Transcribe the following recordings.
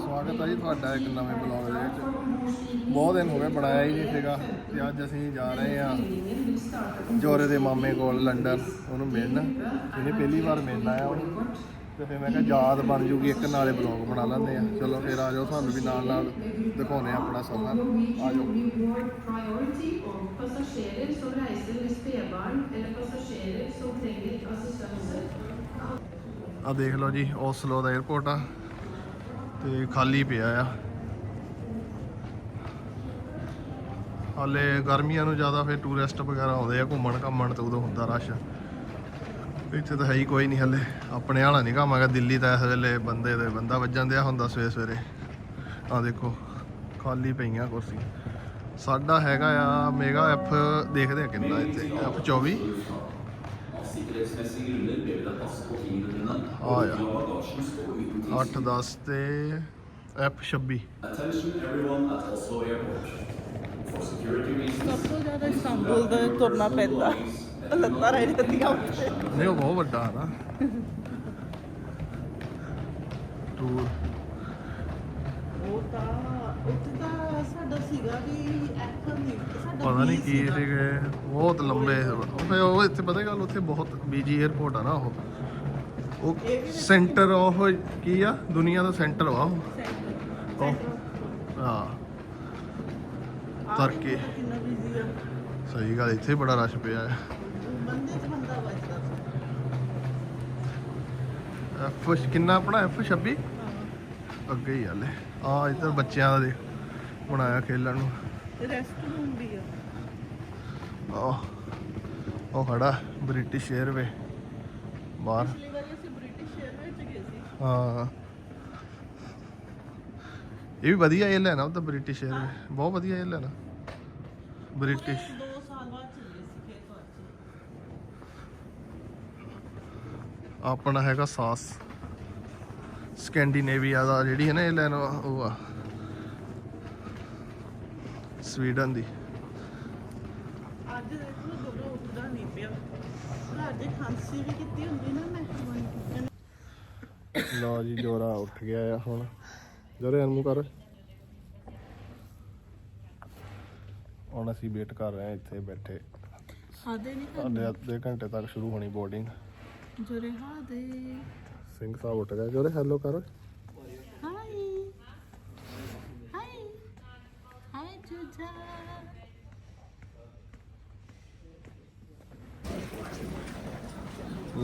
ਸਵਾਗਤ ਹੈ ਜੀ ਤੁਹਾਡਾ ਇੱਕ ਨਵੇਂ ਬਲੌਗ ਦੇ ਵਿੱਚ। ਬਹੁਤ ਦਿਨ ਹੋ ਗਏ ਬਣਾਇਆ ਹੀ ਨਹੀਂ ਸੀਗਾ ਤੇ ਅੱਜ ਅਸੀਂ ਜਾ ਰਹੇ ਹਾਂ ਜੋਰੇ ਦੇ ਮਾਮੇ ਕੋਲ ਲੰਡਨ ਉਹਨੂੰ ਮਿਲਣ। ਇਹਨੇ ਪਹਿਲੀ ਵਾਰ ਮਿਲਣ ਆਇਆ ਉਹਨੂੰ ਤੇ ਫਿਰ ਮੈਂ ਕਿਹਾ ਯਾਦ ਬਣ ਜੂਗੀ ਇੱਕ ਨਾਲੇ ਬਲੌਗ ਬਣਾ ਲੈਂਦੇ ਆ ਚਲੋ ਫਿਰ ਆ ਜਾਓ ਤੁਹਾਨੂੰ ਵੀ ਨਾਲ ਨਾਲ ਦਿਖਾਉਨੇ ਆ ਆਪਣਾ ਸਫ਼ਰ। ਆ ਜਾਓ। ਆ ਦੇਖ ਲਓ ਜੀ ਓਸਲੋ ਦਾ 에어ਪੋਰਟ ਆ। ਤੇ ਖਾਲੀ ਪਿਆ ਆ। ਹਾਲੇ ਗਰਮੀਆਂ ਨੂੰ ਜ਼ਿਆਦਾ ਫਿਰ ਟੂਰਿਸਟ ਵਗੈਰਾ ਆਉਂਦੇ ਆ ਘੁੰਮਣ ਘੁੰਮਣ ਤੇ ਉਦੋਂ ਹੁੰਦਾ ਰਸ਼ ਇੱਥੇ ਤਾਂ ਹੈ ਹੀ ਕੋਈ ਨਹੀਂ ਹਲੇ। ਆਪਣੇ ਵਾਲਾ ਨਹੀਂ ਕੰਮ ਦਿੱਲੀ ਤਾਂ ਇਸ ਵੇਲੇ ਬੰਦੇ ਦੇ ਬੰਦਾ ਵੱਜਣ ਦਿਆ ਹੁੰਦਾ ਸਵੇਰੇ ਸਵੇਰੇ। ਆ ਦੇਖੋ, ਖਾਲੀ ਪਈਆਂ ਕੁਰਸੀਆਂ। ਸਾਡਾ ਹੈਗਾ ਆ ਮੇਗਾ ਐਫ ਦੇਖਦੇ ਆ ਕਿੰਨਾ ਇੱਥੇ F 24 sikkerhetsmessige grunner ber vi deg passe på tingene dine. Ah, ja. La bagasjen stå uten 8 10 ਤੇ F 26 Attention everyone at Oslo Airport. For security reasons, ਸਭ ਤੋਂ ਜ਼ਿਆਦਾ ਇਸਤਾਂਬੁਲ ਦਾ ਤੁਰਨਾ ਪੈਂਦਾ ਲੱਤਾਂ ਰਹਿ ਜਾਂਦੀਆਂ ਉੱਥੇ ਨਹੀਂ ਉਹ ਬਹੁਤ ਵੱਡਾ ਹੈ ਨਾ ਟੂਰ ਉਹ ਤਾਂ ਸਾਡਾ ਸੀਗਾ ਵੀ ਐਫ ਨਹੀਂ ਸਾਡਾ ਪਤਾ ਨਹੀਂ ਕੀ। ਸੀਗੇ। ਬਹੁਤ ਲੰਬੇ ਉਹ ਫਿਰ ਉਹ ਇੱਥੇ ਪਤਾ ਗੱਲ ਉੱਥੇ ਬਹੁਤ ਬੀਜੀ 에ਅਰਪੋਰਟ ਆ ਨਾ ਉਹ। ਉਹ ਸੈਂਟਰ ਉਹ ਕੀ ਆ? ਦੁਨੀਆ ਦਾ ਸੈਂਟਰ ਵਾ ਉਹ। ਉਹ ਹਾਂ। ਦੇਖੋ ਕਿੰਨਾ ਬਿਜ਼ੀ ਆ। ਸਹੀ ਗੱਲ ਇੱਥੇ ਬੜਾ ਰਸ਼ ਪਿਆ ਹੈ। ਬੰਦੇ ਚ ਬੰਦਾ ਵੱਜਦਾ ਐਫ ਕਿੰਨਾ ਆਪਣਾ ਐਫ 26 ਅੱਗੇ ਹੀ ਹਲੇ ਆ ਇੱਧਰ ਬੱਚਿਆਂ ਦਾ ਦੇ ਬਣਾਇਆ ਖੇਲਣ ਨੂੰ। ਉਹ ਖੜਾ ਬ੍ਰਿਟਿਸ਼ ਏਅਰਵੇ। ਬਾਹਰ। ਬ੍ਰਿਟਿਸ਼ ਇਹ ਵੀ ਵਧੀਆ ਇਹ ਲੈਣਾ ਉਹ ਬ੍ਰਿਟਿਸ਼ ਏਅਰਵੇ। ਬਹੁਤ ਵਧੀਆ ਏ ਲੈਣਾ। ਬ੍ਰਿਟਿਸ਼। ਆਪਣਾ ਹੈਗਾ ਸਾਸ। ਸਕੈਂਡੀਨੇਵੀਆ ਦਾ ਜਿਹੜੀ ਹੈ ਨਾ ਇਹ ਲੈਣ ਉਹ ਆ। ਸਵੀਡਨ ਦੀ। ਅੱਜ ਦੇਖੋ ਦੋਨੋਂ ਉੱਠਦਾ ਨਹੀਂ ਪਿਆ। ਪਰ ਅੱਜ ਖਾਂਸੀ ਵੀ ਕੀਤੀ ਹੁੰਦੀ ਨਾ ਮੈਂ ਮਨ ਕੀਤੀ ਲਓ ਜੀ ਜੋਰਾ ਉੱਠ ਗਿਆ ਆ ਹੁਣ। ਜੋਰੇ ਅਨਮੂ ਕਰ। ਹੁਣ ਅਸੀਂ ਵੇਟ ਕਰ ਰਹੇ ਹਾਂ ਇੱਥੇ ਬੈਠੇ। ਖਾਦੇ ਨਹੀਂ ਸਾਡੇ ਅੱਧੇ ਘੰਟੇ ਤੱਕ ਸ਼ੁਰੂ ਹੋਣੀ ਬੋਰਡਿੰਗ ਜੋ ਰਿਹਾ ਦੇ ਸਿੰਘ ਸਾਹਿਬ ਉੱਠ ਗਏ। ਜੋਰੇ ਹੈਲੋ ਕਰ।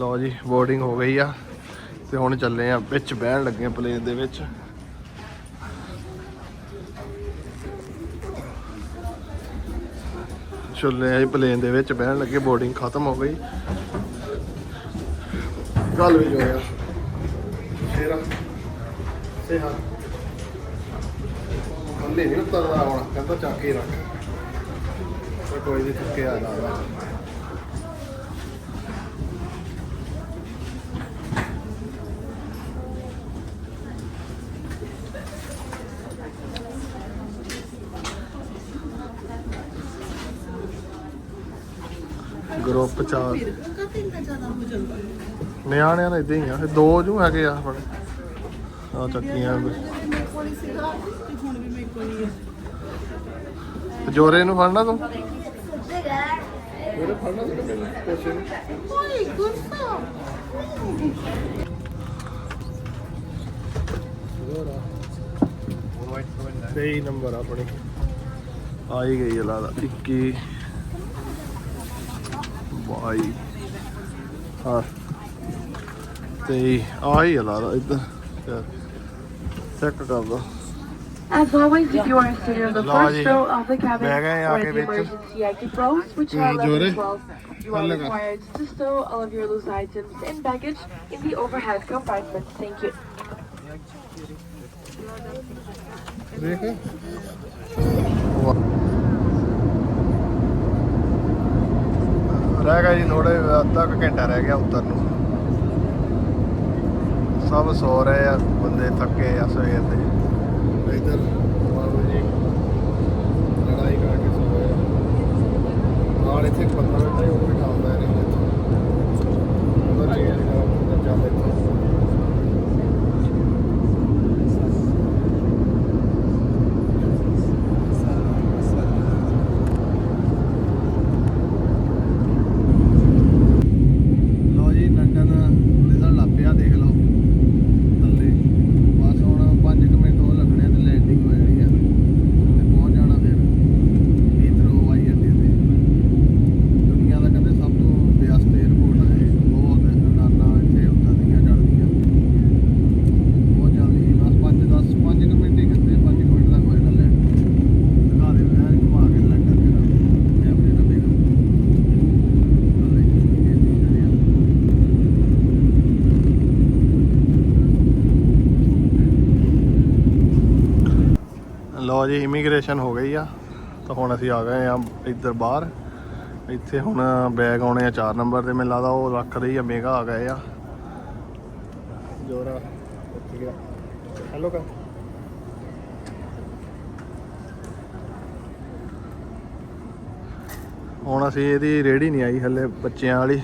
ਲਓ ਜੀ ਬੋਰਡਿੰਗ ਹੋ ਗਈ ਆ ਤੇ ਹੁਣ ਚੱਲੇ ਆ, ਵਿੱਚ ਬਹਿਣ ਲੱਗੇ ਆ ਪਲੇਨ ਦੇ ਵਿੱਚ। ਚੱਲੇ ਆ ਪਲੇਨ ਦੇ ਵਿੱਚ, ਬਹਿਣ ਲੱਗੇ ਬੋਰਡਿੰਗ ਖਤਮ ਹੋ ਗਈ। ਗੱਲ ਵੀ ਹੋਇਆ। ਸ਼ੇਰਾ ਸੇ ਬੰਦੇ ਨਹੀਂ ਉਤਰਦਾ ਹੁਣ, ਕਹਿੰਦਾ ਚੱਕ ਕੇ ਰੱਖ। ਕੋਈ ਨਹੀਂ ਚੁੱਕਿਆ ਨਾ ਗਰੁੱਪ ਚਾਰ। ਨਿਆਣਿਆਂ ਨਾਲ ਇਦਾਂ ਹੀ ਆ, ਇਹ ਦੋ ਜੂ ਹੈਗੇ ਆ ਆਪਣੇ। ਆ ਚੱਕੀਆਂ ਜੋਰੇ ਨੂੰ ਫੜਨਾ ਤੂੰ ਜੋਰੇ ਫੜਨਾ ਤੂੰ? ਮੈਨੂੰ ਪੁੱਛ ਓਏ ਗੁੱਸਾ ਤੇਈ ਨੰਬਰ ਆਪਣੀ। ਆ ਹੀ ਗਈ ਲਾਦਾ 21 what are the aisle the secret of the as always, if you are seated on the first row of the cabin or the emergency exit rows, which are 11 and 12, you are required to stow all of your loose items and baggage in the overhead compartment. Thank you. ਰਹਿ ਗਿਆ ਜੀ ਥੋੜੇ ਅੱਧਾ ਕੁ ਘੰਟਾ ਰਹਿ ਗਿਆ ਉਤਰ ਨੂੰ। ਸਭ ਸੋ ਰਹੇ ਆ, ਬੰਦੇ ਥੱਕੇ ਆ ਸਵੇਰ ਦੇ। ਇੱਧਰ ਬਾਬੂ ਜੀ ਲੜਾਈ ਕਰਕੇ ਸੋ ਰਹੇ ਆ ਨਾਲ ਇੱਥੇ ਇੱਕ ਬੰਦਾ ਬੈਠਾ ਸੀ, ਉਹ ਵੀ ਠਾਉਂਦਾ ਨਹੀਂ ਇੱਥੇ ਉਹਦਾ ਚੇਂਜ ਕਰ ਚੱਲ ਇੱਥੇ ਲਓ ਜੀ ਇਮੀਗ੍ਰੇਸ਼ਨ ਹੋ ਗਈ ਆ। ਤਾਂ ਹੁਣ ਅਸੀਂ ਆ ਗਏ ਆ ਇੱਧਰ ਬਾਹਰ। ਇੱਥੇ ਹੁਣ ਬੈਗ ਆਉਣੇ ਆ 4 ਨੰਬਰ ਤੇ ਮੈਨੂੰ ਲੱਗਦਾ ਉਹ ਰੱਖਦੇ ਰਹੀ ਆ ਮੇਗਾ ਆ ਗਏ ਆ। ਜੋਰਾ, ਉੱਥੇ ਗਿਆ। ਹੈਲੋ ਕਾ ਹੁਣ ਅਸੀਂ ਇਹਦੀ ਰੇੜੀ ਨਹੀਂ ਆਈ ਹੱਲੇ ਬੱਚਿਆਂ ਵਾਲੀ।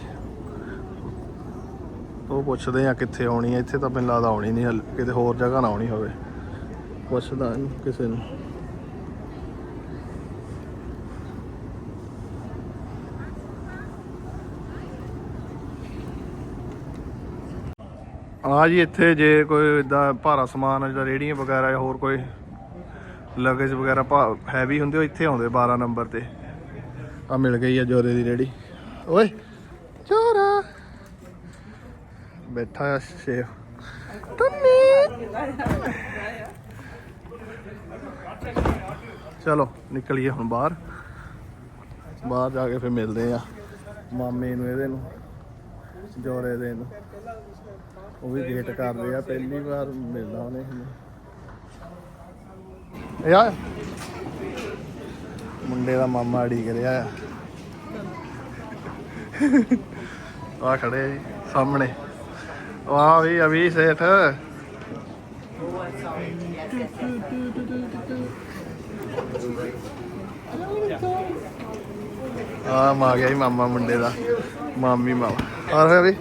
ਉਹ ਪੁੱਛਦੇ ਆ ਕਿੱਥੇ ਆਉਣੀ ਹੈ ਇੱਥੇ ਤਾਂ ਮੈਨੂੰ ਲੱਗਦਾ ਆਉਣੀ ਨਹੀਂ ਹਲੇ, ਕਿਤੇ ਹੋਰ ਜਗ੍ਹਾ ਨਾ ਆਉਣੀ ਹੋਵੇ। ਪੁੱਛਦਾ ਕਿਸੇ ਨੂੰ। ਆ ਜੀ, ਇੱਥੇ ਜੇ ਕੋਈ ਇਦਾਂ ਭਾਰਾ ਸਮਾਨ ਜਿਹੜਾ ਰੇੜੀਆਂ ਵਗੈਰਾ ਜਾਂ ਹੋਰ ਕੋਈ ਲਗੇਜ ਵਗੈਰਾ ਹੈਵੀ ਹੁੰਦੇ, ਉਹ ਇੱਥੇ ਆਉਂਦੇ 12 ਨੰਬਰ ਤੇ। ਆ ਮਿਲ ਗਈ ਆ ਜੋਰੇ ਦੀ ਰੇੜੀ ਓਏ, ਜੋਰਾ। ਬੈਠਾ ਆ ਸ਼ੇਰ। ਟੰਨੀ ਚਲੋ, ਨਿਕਲੀਏ ਹੁਣ ਬਾਹਰ। ਬਾਹਰ ਜਾ ਕੇ ਫਿਰ ਮਿਲਦੇ ਆ। ਮਾਮੇ ਨੂੰ, ਇਹਦੇ ਨੂੰ, ਜੋਰੇ ਦੇ ਨੂੰ। ਉਹ ਵੀ ਵੇਟ ਕਰਦੇ ਆ ਪਹਿਲੀ ਵਾਰ ਮਿਲਦਾ ਉਹਨੇ ਆ। ਮੁੰਡੇ ਦਾ ਮਾਮਾ ਅੜੀ ਰਿਹਾ ਆ। ਆ ਖੜੇ ਆ ਜੀ ਸਾਹਮਣੇ। ਵਾਹ ਵੀ ਅਭੀ ਸੇਠ। ਆ ਮਾ ਗਿਆ ਜੀ ਮਾਮਾ ਮੁੰਡੇ ਦਾ। ਮਾਮੀ ਮਾਮਾ। ਔਰ ਹੋਇਆ ਵੀ।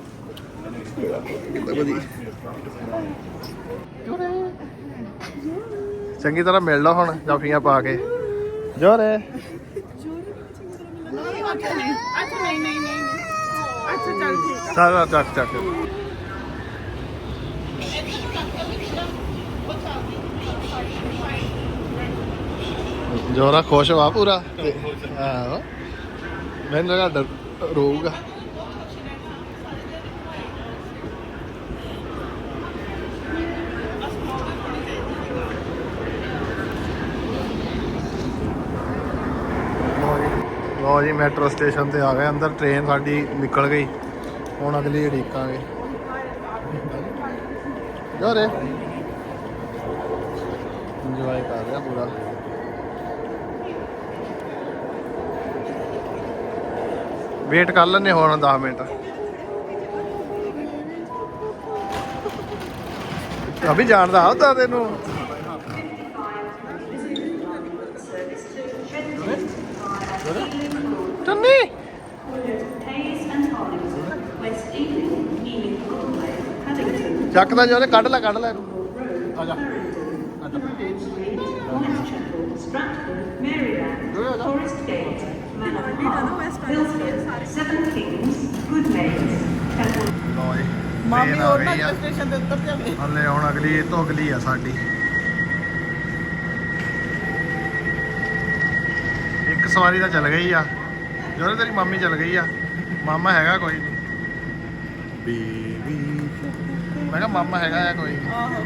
ਚੰਗੀ ਤਰ੍ਹਾਂ ਮਿਲ ਲਾ ਹੁਣ ਜਾਫੀਆਂ ਪਾ ਕੇ। ਜੋਰੇ। ਸਾਰਾ ਚੱਕ ਚੱਕ ਜੋਰਾ ਖੁਸ਼ ਵਾ ਪੂਰਾ ਤੇ- ਹਾਂ ਮੈਨੂੰ ਲੱਗਾ ਡਰ ਰੋਊਗਾ ਲਓ ਜੀ- ਲਓ ਜੀ ਮੈਟਰੋ ਸਟੇਸ਼ਨ ਤੇ ਆ ਗਏ ਅੰਦਰ ਟ੍ਰੇਨ ਸਾਡੀ ਨਿਕਲ ਗਈ। ਹੁਣ ਅਗਲੀ ਉਡੀਕਾਂਗੇ ਜੋਰੇ ਇੰਜੋਏ ਕਰ ਰਿਹਾ ਪੂਰਾ। ਵੇਟ ਕਰ ਲੈਨੇ ਹੁਣ 10 ਮਿੰਟ। ਅਭੀ ਜਾਣਦਾ ਹੁੰਦਾ ਤੈਨੂੰ। ਚੱਕਦਾ ਜੋਰੇ ਕੱਢ ਲੈ ਕੱਢ ਲੈ। ਆ ਜਾ। ਜਾ ਜੀ। ਮਾਮੀ ਹੋਰ ਨਾ। ਸਟੇਸ਼ਨ ਦੇ ਉੱਤਰ ਜਾਵੇ। ਹਲੇ ਹੁਣ ਅਗਲੀ ਇਹ ਤੋਂ ਅਗਲੀ ਆ ਸਾਡੀ। ਇੱਕ ਸਵਾਰੀ ਤਾਂ ਚੱਲ ਗਈ ਆ। ਜਦੋਂ ਤੇਰੀ ਮੰਮੀ ਚੱਲ ਗਈ ਆ। ਮਾਮਾ ਹੈਗਾ ਕੋਈ ਨਹੀਂ। ਬੀਬੀ ਮੈਂ ਕਿਹਾ ਮਾਮਾ ਹੈਗਾ ਆ ਕੋਈ। ਨੀ। ਆਹੋ।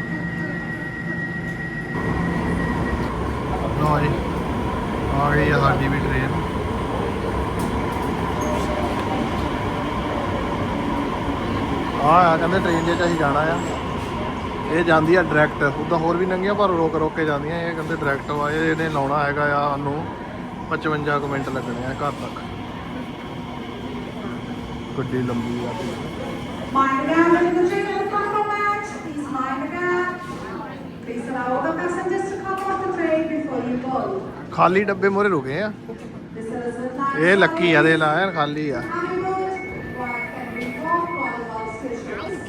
ਲਓ ਜੀ ਆ ਗਈ ਆ ਸਾਡੀ ਵੀ ਟ੍ਰੇਨ ਆ ਆ ਕਹਿੰਦੇ ਟ੍ਰੇਨ ਦੇ ਚ ਅਸੀਂ ਜਾਣਾ ਆ। ਇਹ ਜਾਂਦੀ ਆ ਡਾਇਰੈਕਟ ਉਦਾਂ ਹੋਰ ਵੀ ਨੰਗੀਆਂ ਪਰ ਰੋਕ ਰੋਕ ਕੇ ਜਾਂਦੀਆਂ ਇਹ ਕਹਿੰਦੇ ਡਾਇਰੈਕਟ ਵਾ ਇਹ ਇਹਨੇ ਲਾਉਣਾ ਹੈਗਾ ਆ ਸਾਨੂੰ 55 ਕੁ ਮਿੰਟ ਲੱਗਣੇ ਆ ਘਰ ਤੱਕ। ਗੱਡੀ ਲੰਬੀ ਆ। Mind the gap Please mind the gap. Please allow all the passengers to come off the train before you board. ਖਾਲੀ ਡੱਬੇ ਮੋਰੇ ਰੁਕੇ ਆ This is a time. ਇਹ ਲੱਕੀ ਆ ਦੇ ਲਾ ਐਨ ਖਾਲੀ ਆ Animals, where can we walk while the bus stations?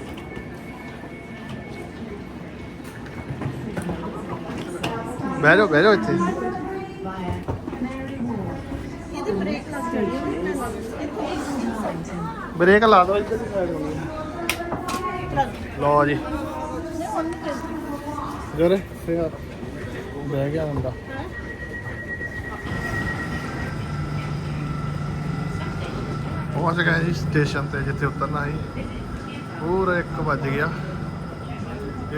ਬਹਿ ਜਾਓ ਬਹਿ ਜਾਓ ਇੱਥੇ ਬ੍ਰੇਕ ਲਾ ਦਿਓ ਇੱਧਰ ਦੀ ਸਾਈਡ ਹੋਣੀ ਲਓ ਜੀ ਜਰੇ ਫੇਰ ਬਹਿ ਗਿਆ ਬੰਦਾ ਉਹ ਗਏ ਜੀ ਸਟੇਸ਼ਨ ਤੇ, ਜਿੱਥੇ ਉਤਰਨਾ ਸੀ। ਪੂਰਾ 1 ਵੱਜ ਗਿਆ।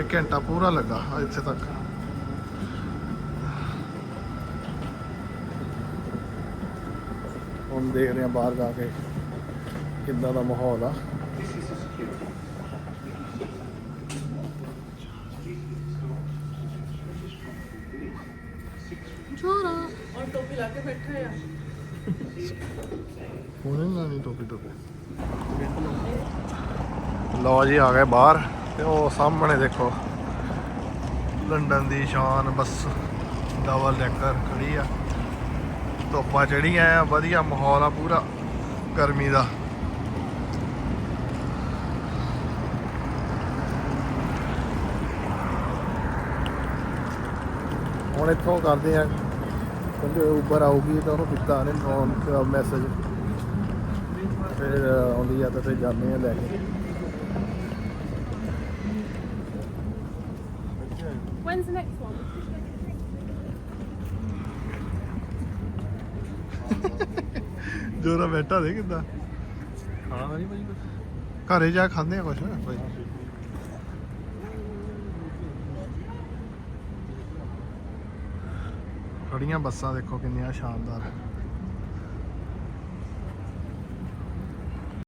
1 ਘੰਟਾ ਪੂਰਾ ਲੱਗਾ ਇੱਥੇ ਤੱਕ। ਹੁਣ ਦੇਖਦੇ ਆ ਬਾਹਰ ਜਾ ਕੇ ਕਿੱਦਾਂ ਦਾ ਮਾਹੌਲ ਆ। ਸੋਹਣਾ ਔਰ ਟੋਪੀ ਲਾ ਕੇ ਬੈਠਾ ਆ ਉਹਨੇ ਨਾ ਟੋਪੀ ਟੋਪੀ ਲਓ ਜੀ, ਆ ਗਏ ਬਾਹਰ ਤੇ ਉਹ ਸਾਹਮਣੇ ਦੇਖੋ। ਲੰਡਨ ਦੀ ਸ਼ਾਨ, ਬੱਸ। ਡਬਲ ਡੈਕਰ ਖੜੀ ਆ। ਧੁੱਪਾਂ ਚੜੀਆਂ ਆ, ਵਧੀਆ ਮਾਹੌਲ ਆ ਪੂਰਾ, ਗਰਮੀ ਦਾ। ਹੁਣ ਇੱਥੋਂ ਕਰਦੇ ਆ ਕਹਿੰਦੇ ਉਬਰ ਆਊਗੀ ਤਾਂ ਉਹਨੂੰ ਦਿੱਤਾ ਨੇ ਫੋਨ ਮੈਸੇਜ ਫਿਰ ਆਉਂਦੀ ਆ ਤਾਂ ਫਿਰ ਜਾਂਦੇ ਆ ਲੈ ਕੇ। When's the next one? ਜੋਰਾ ਬੈਠਾ ਦੇ ਕਿੱਦਾਂ। ਖਾਣਾ ਨਹੀਂ ਕੁਛ? ਘਰੇ ਜਾ ਖਾਂਦੇ ਆ ਕੁਛ? ਭਾਈ ਖੜੀਆਂ ਬੱਸਾਂ ਦੇਖੋ ਕਿੰਨੀਆਂ ਸ਼ਾਨਦਾਰ।